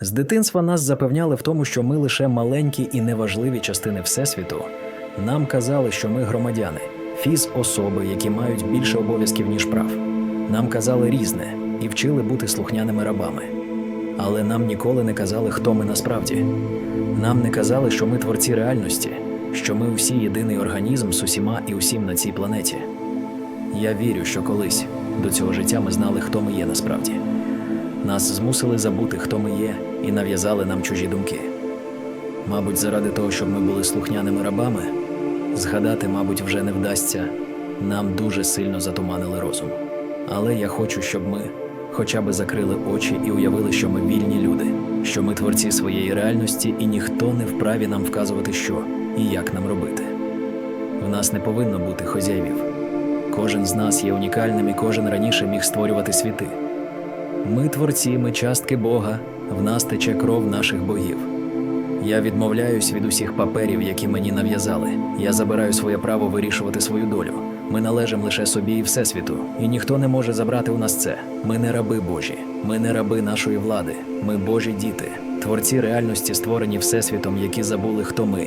З дитинства нас запевняли в тому, що ми лише маленькі і неважливі частини Всесвіту. Нам казали, що ми громадяни, фіз-особи, які мають більше обов'язків, ніж прав. Нам казали різне і вчили бути слухняними рабами. Але нам ніколи не казали, хто ми насправді. Нам не казали, що ми творці реальності, що ми усі єдиний організм з усіма і усім на цій планеті. Я вірю, що колись до цього життя ми знали, хто ми є насправді. Нас змусили забути, хто ми є, і нав'язали нам чужі думки. Мабуть, заради того, щоб ми були слухняними рабами, згадати, мабуть, вже не вдасться. Нам дуже сильно затуманили розум. Але я хочу, щоб ми хоча б закрили очі і уявили, що ми вільні люди, що ми творці своєї реальності, і ніхто не вправі нам вказувати, що і як нам робити. В нас не повинно бути хозяїв. Кожен з нас є унікальним, і кожен раніше міг створювати світи. Ми творці, ми частки Бога, в нас тече кров наших богів. Я відмовляюсь від усіх паперів, які мені нав'язали. Я забираю своє право вирішувати свою долю. Ми належимо лише собі і Всесвіту, і ніхто не може забрати у нас це. Ми не раби Божі, ми не раби нашої влади, ми Божі діти, творці реальності, створені Всесвітом, які забули, хто ми.